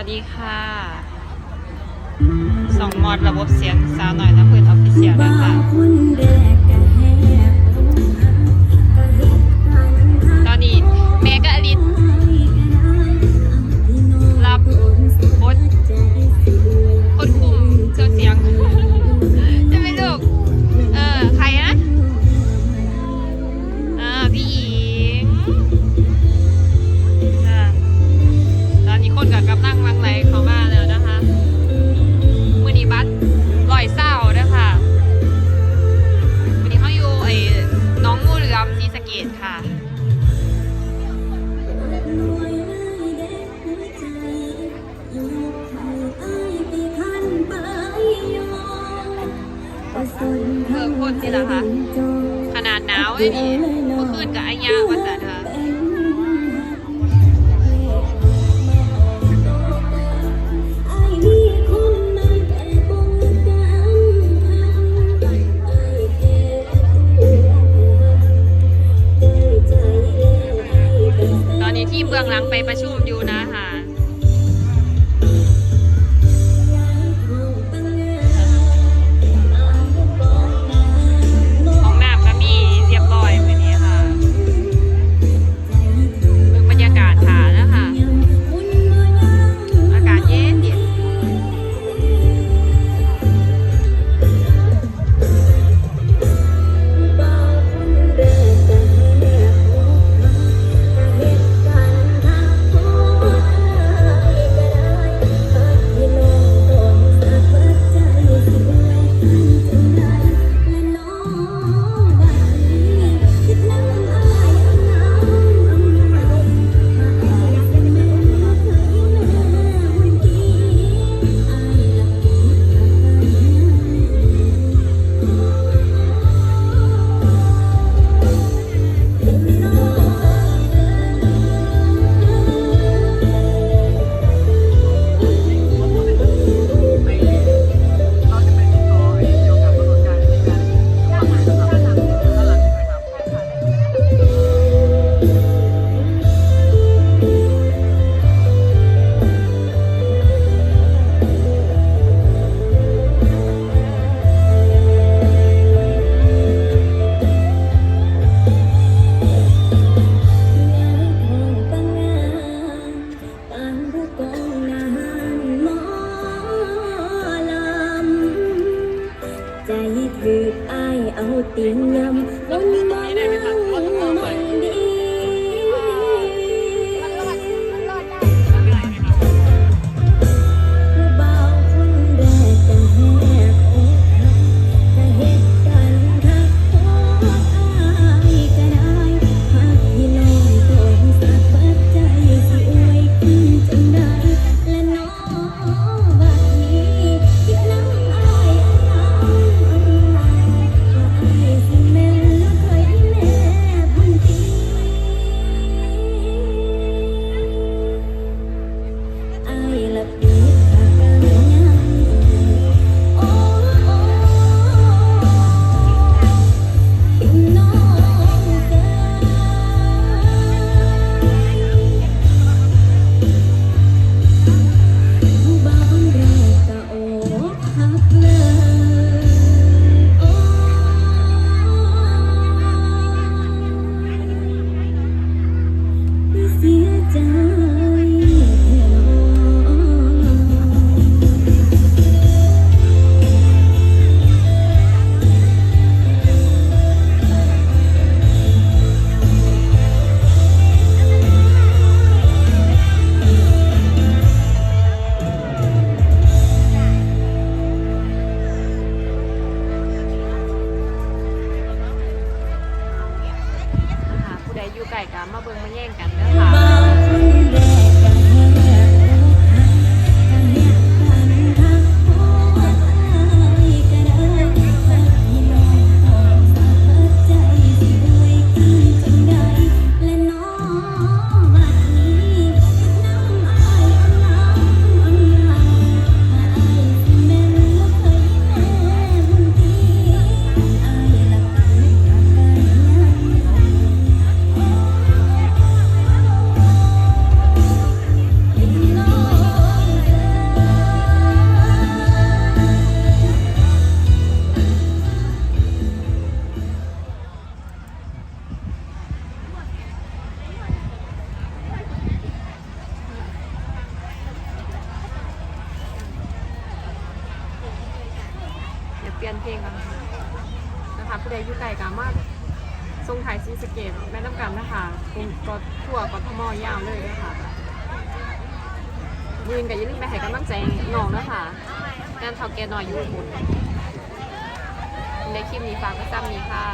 วัสดีค่ะสองมอดระบบเสียงสาวหน่อยนะเพื่อนออฟฟิเชียลนะคะ ขนาดหนาวไอ้นี่เมื่อคืนกับไอ้ยาว่าสันค่ตอนนี้ที่เบื้องหลังไปประชุมอยู่นะคะ คืออ้ายเอาเตียงยำมันเมามันดี ใดอยู่ไกลกันมาเบิ่งมาแย่งกันเด้อค่ะ เปลี่ยนเพลงกันนะคะผู้ใดอยู่ไกลกามาทรงถ่ายซีสเกตแม่น้ำกันนะคะเป็นก็ทั่วกทมยาวเลยนะคะยืนกับยืนไปให้กำลังใจน้องนะคะงานเท่าแก่น้อยอยู่บนในคลิปนี้ฝากไว้ซ้ำนี้ค่ะ